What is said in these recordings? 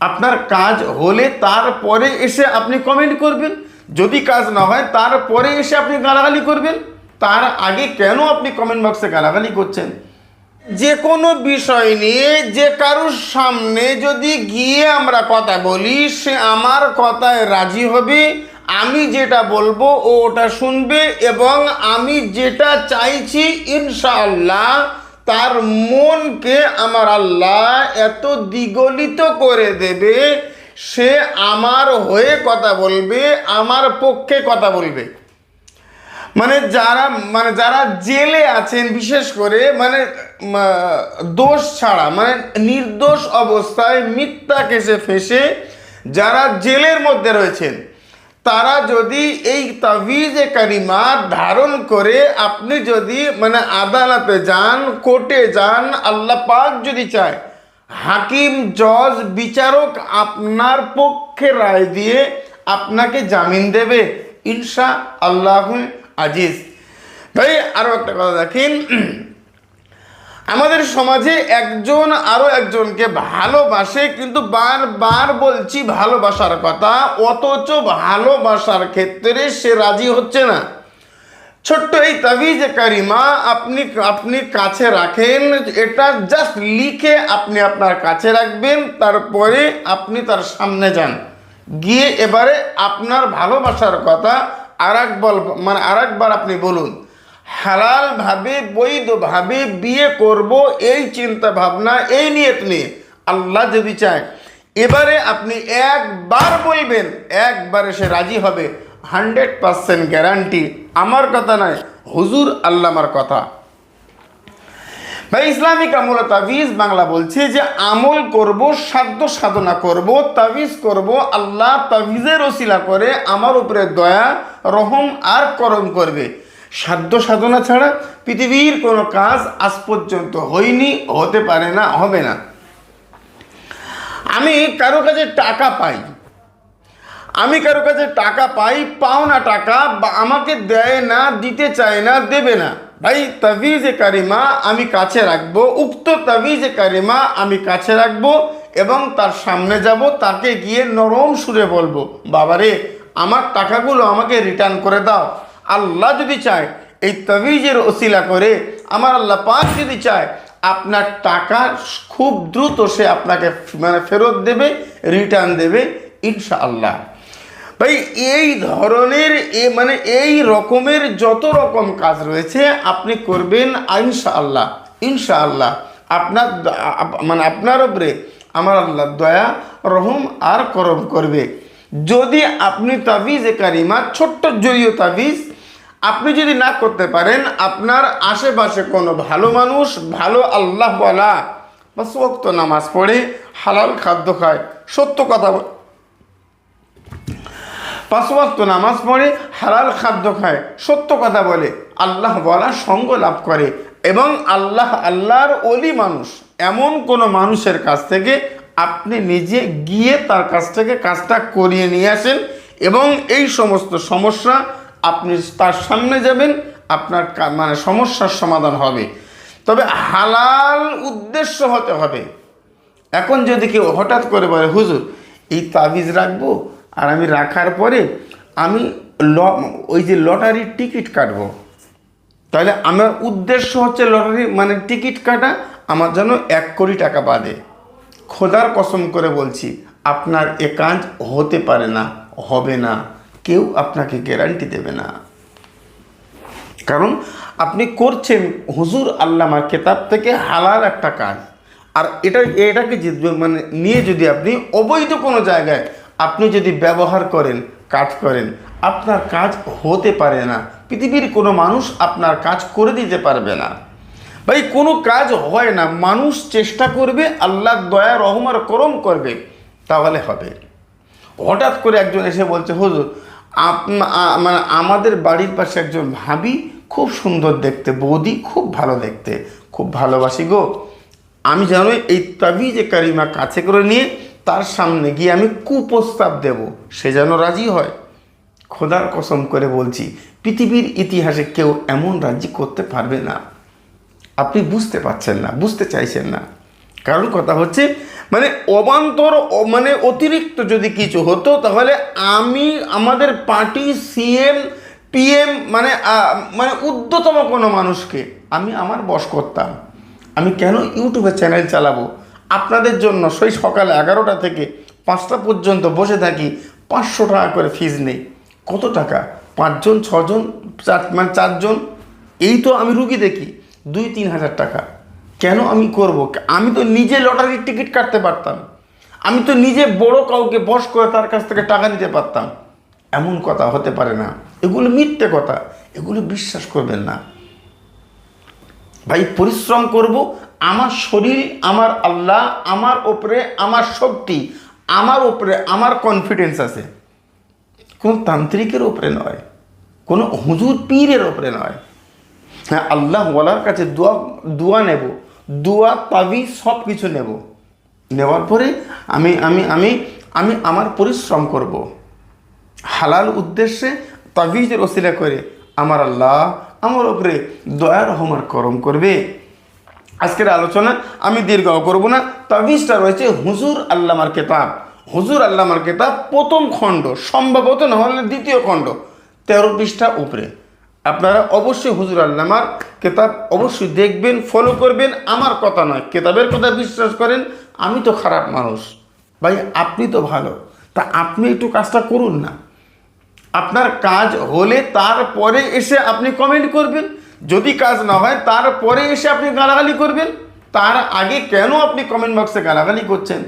আপনার কাজ হলে তারপরে এসে আপনি কমেন্ট করবেন। যদি কাজ না হয়, তারপরে এসে আপনি গালাগালি করবেন। তার আগে কেন আপনি কমেন্ট বক্সে গালাগালি করছেন? যে কোনো বিষয় নিয়ে, যে কারুর সামনে যদি গিয়ে আমরা কথা বলি, সে আমার কথায় রাজি হবে। আমি যেটা বলব, ও ওটা শুনবে এবং আমি যেটা চাইছি, ইনশাআল্লাহ তার মনকে আমার আল্লাহ এত দ্বিগলিত করে দেবে, সে আমার হয়ে কথা বলবে, আমার পক্ষে কথা বলবে। মানে যারা মানে যারা জেলে আছেন, বিশেষ করে মানে দোষ ছাড়া মানে নির্দোষ অবস্থায় মিথ্যা কেসে ফেসে যারা জেলের মধ্যে রয়েছেন তারা যদি এই তাবিজে কারিমা ধারণ করে, আপনি যদি মানে আদালতে যান, কোর্টে যান, আল্লাহ পাক যদি চায়, হাকিম, জজ, বিচারক আপনার পক্ষে রায় দিয়ে আপনাকে জামিন দেবে। ইনশা আল্লাহ আজিজ। ভাই আরও একটা কথা দেখেন। আমাদের সমাজে একজন আরও একজনকে ভালোবাসে, কিন্তু বারবার বলছি ভালোবাসার কথা, অথচ ভালোবাসার ক্ষেত্রে সে রাজি হচ্ছে না। ছোট্ট এই তাবিজ কারিমা আপনি আপনি কাছে রাখেন, এটা জাস্ট লিখে আপনি আপনার কাছে রাখবেন, তারপরে আপনি তার সামনে যান। গিয়ে এবারে আপনার ভালোবাসার কথা আর বল মানে আর একবার আপনি বলুন। হালালভাবে বৈধভাবে বিয়ে করব, এই চিন্তা ভাবনা, এই নিয়ত নিয়ে আল্লাহ যদি চায়, এবারে আপনি একবার বলবেন, একবারে সে রাজি হবে। হান্ড্রেড পারসেন্ট গ্যারান্টি আমার কথা নয়, হুজুর আল্লামার কথা। ভাই, ইসলামিক আমল তাবিজ বাংলা বলছে যে, আমল করব, সাধ্য সাধনা করব, তাবিজ করব, আল্লাহ তাবিজের ওসিলা করে আমার উপরে দয়া, রহম আর করম করবে। সাধ্য সাধনা ছাড়া পৃথিবীর কোনো কাজ আজ পর্যন্ত হয়নি, হতে পারে না, হবে না। আমি কারও কাছে টাকা পাই। আমি কারও কাছে টাকা পাই, পাও না টাকা, বা আমাকে দেয় না, দিতে চায় না, দেবে না। ভাই, তাবিজে কারিমা আমি কাছে রাখব, উক্ত তাবিজে কারিমা আমি কাছে রাখব এবং তার সামনে যাব, তাকে গিয়ে নরম সুরে বলব, বাবারে, আমার টাকাগুলো আমাকে রিটার্ন করে দাও। আল্লাহ যদি চায়, এই তাবিজের ওসিলা করে, আমার আল্লাহ পাক যদি চায়, আপনার টাকা খুব দ্রুত সে আপনাকে মানে ফেরত দেবে রিটার্ন দেবে, ইনশাআল্লাহ। ভাই, এই ধরনের, এ মানে এই রকমের যত রকম কাজ রয়েছে, আপনি করবেন, ইনশাআল্লাহ ইনশাআল্লাহ। আপনার দ- আপ- মানে আপনার উপরে আমার আল্লাহ দয়া, রহম আর করম করবে। যদি আপনি তাবিজে কারিমা, ছোট্ট জড়িয়ে তাবিজ আপনি যদি না করতে পারেন, আপনার আশেপাশে কোনো ভালো মানুষ, ভালো আল্লাহ বলা বা ওক্ত নামাজ পড়ে হালাল খাদ্য খায়। সত্য কথা পাঁচ নামাজ পড়ে হালাল খাদ্য খায়। সত্য কথা বলে। আল্লাহ বলা সঙ্গ লাভ করে এবং আল্লাহ আল্লাহর অলি মানুষ। এমন কোনো মানুষের কাছ থেকে আপনি নিজে গিয়ে তার কাছ থেকে কাজটা করিয়ে নিয়ে আসেন এবং এই সমস্ত সমস্যা আপনি তার সামনে যাবেন, আপনার মানে সমস্যার সমাধান হবে। তবে হালাল উদ্দেশ্য হতে হবে। এখন যদি কেউ হঠাৎ করে বলে, হুজুর, এই তাবিজ রাখব আর আমি রাখার পরে আমি ল, ওই যে লটারির টিকিট কাটবো। তাহলে আমার উদ্দেশ্য হচ্ছে লটারি মানে টিকিট কাটা, আমার যেন এক কোটি টাকা বাদে। খোদার কসম করে বলছি, আপনার এ কাজ হতে পারে না, হবে না। কেউ আপনাকে গ্যারান্টি দেবে না। কারণ আপনি করছেন হুজুর আল্লামার কেতাব থেকে হালাল একটা কাজ। আর এটা, এটাকে মানে নিয়ে যদি আপনি অবৈধ কোনো জায়গায় আপনি যদি ব্যবহার করেন, কাজ করেন, আপনার কাজ হতে পারে না। পৃথিবীর কোনো মানুষ আপনার কাজ করে দিতে পারবে না। ভাই, কোনো কাজ হয় না। মানুষ চেষ্টা করবে আল্লাহ দয়া রহমার করম করবে, তাহলে হবে। হঠাৎ করে একজন এসে বলছে, হুজুর মানে আমাদের বাড়ির পাশে একজন ভাবি খুব সুন্দর দেখতে, বৌদি খুব ভালো দেখতে, খুব ভালোবাসি গো। আমি জানো এই তাবিজে কারিমা কাছে করে নিয়ে তার সামনে গিয়ে আমি কুপ্রস্তাব দেব, সে যেন রাজি হয়। খোদার কসম করে বলছি, পৃথিবীর ইতিহাসে কেউ এমন রাজি করতে পারবে না। আপনি বুঝতে পারছেন না, বুঝতে চাইছেন না। কারণ কথা হচ্ছে মানে অবান্তর মানে অতিরিক্ত যদি কিছু হতো, তাহলে আমি, আমাদের পার্টি সিএম, পিএম মানে মানে উদ্যতম কোনো মানুষকে আমি আমার বস করতাম। আমি কেন ইউটিউবে চ্যানেল চালাবো? আপনাদের জন্য সেই সকালে এগারোটা থেকে পাঁচটা পর্যন্ত বসে থাকি, পাঁচশো টাকা করে ফিজ নেই। কত টাকা? পাঁচজন, ছজন, চার মানে চারজন? এই তো আমি রুগী দেখি, দুই, তিন হাজার টাকা। কেন আমি করব? আমি তো নিজে লটারির টিকিট কাটতে পারতাম। আমি তো নিজে বড় কাউকে বস করে তার কাছ থেকে টাকা নিতে পারতাম। এমন কথা হতে পারে না। এগুলো মিথ্যে কথা। এগুলো বিশ্বাস করবেন না। ভাই, পরিশ্রম করব। আমার শরীর, আমার আল্লাহ, আমার ওপরে আমার শক্তি, আমার ওপরে আমার কনফিডেন্স আছে। কোনো তান্ত্রিকের ওপরে নয়। কোনো হুজুর পীরের ওপরে নয়। হ্যাঁ আল্লাহ ওয়ালার কাছে দোয়া দোয়া নেব। দোয়া তাবি সব কিছু নেব। নেওয়ার পরে আমি আমি আমি আমি আমার পরিশ্রম করব। হালাল উদ্দেশ্যে তাবিজের ওসিলা করে আমার আল্লাহ আমার ওপরে দয়া রহমার করম করবে। আজকের আলোচনা আমি দীর্ঘ করব না। তাবিজটা রয়েছে হুজুর আল্লামার কেতাব। হুজুর আল্লামার কেতাব প্রথম খণ্ড, সম্ভবত না হলে দ্বিতীয় খণ্ড, তেরো পৃষ্ঠা উপরে। আপনারা অবশ্যই হুজুর আল্লামার কেতাব অবশ্যই দেখবেন ফলো করবেন। আমার কথা নয়, কেতাবের কথা বিশ্বাস করেন, আমি তো খারাপ মানুষ। ভাই, আপনি তো ভালো। তা আপনি একটু কাজটা করুন না। আপনার কাজ হলে তারপরে এসে আপনি কমেন্ট করবেন। যদি কাজ না হয়, তারপরে এসে আপনি গালাগালি করবেন। তার আগে কেন আপনি কমেন্ট বক্সে গালাগালি করছেন?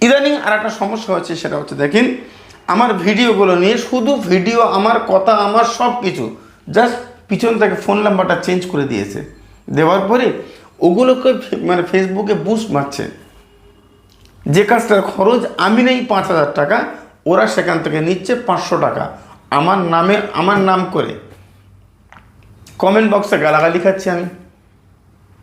ইদানিং আর একটা সমস্যা হচ্ছে, সেটা হচ্ছে, দেখেন আমার ভিডিওগুলো নিয়ে শুধু ভিডিও, আমার কথা, আমার সব কিছু জাস্ট পিছন থেকে ফোন নাম্বারটা চেঞ্জ করে দিয়েছে। দেওয়ার পরে ওগুলোকে মানে ফেসবুকে বুস্ট মারছে। যে কাজটার খরচ আমি নেই পাঁচ হাজার টাকা, ওরা সেখান থেকে নিচ্ছে পাঁচশো টাকা। আমার নামে, আমার নাম করে। কমেন্ট বক্সে গালাগালি খাচ্ছি আমি।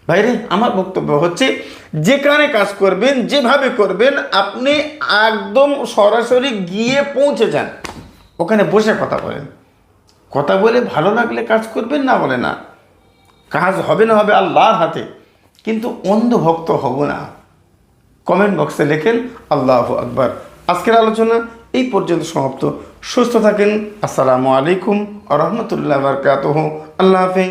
ভাইরে আমার বক্তব্য হচ্ছে, যেখানে কাজ করবেন, যেভাবে করবেন, আপনি একদম সরাসরি গিয়ে পৌঁছে যান। ওখানে বসে কথা বলেন। কথা বলে ভালো লাগলে কাজ করবেন, না বলে না। কাজ হবে না হবে আল্লাহর হাতে। কিন্তু অন্ধভক্ত হব না। কমেন্ট বক্সে লেখেন, আল্লাহ আকবার। আজকের আলোচনা এই পর্যন্ত সমাপ্ত। সুস্থ থাকেন। আসসালামু আলাইকুম আ রহমতুল্লাহ বারকাতহ। আল্লাহ হাফেজ।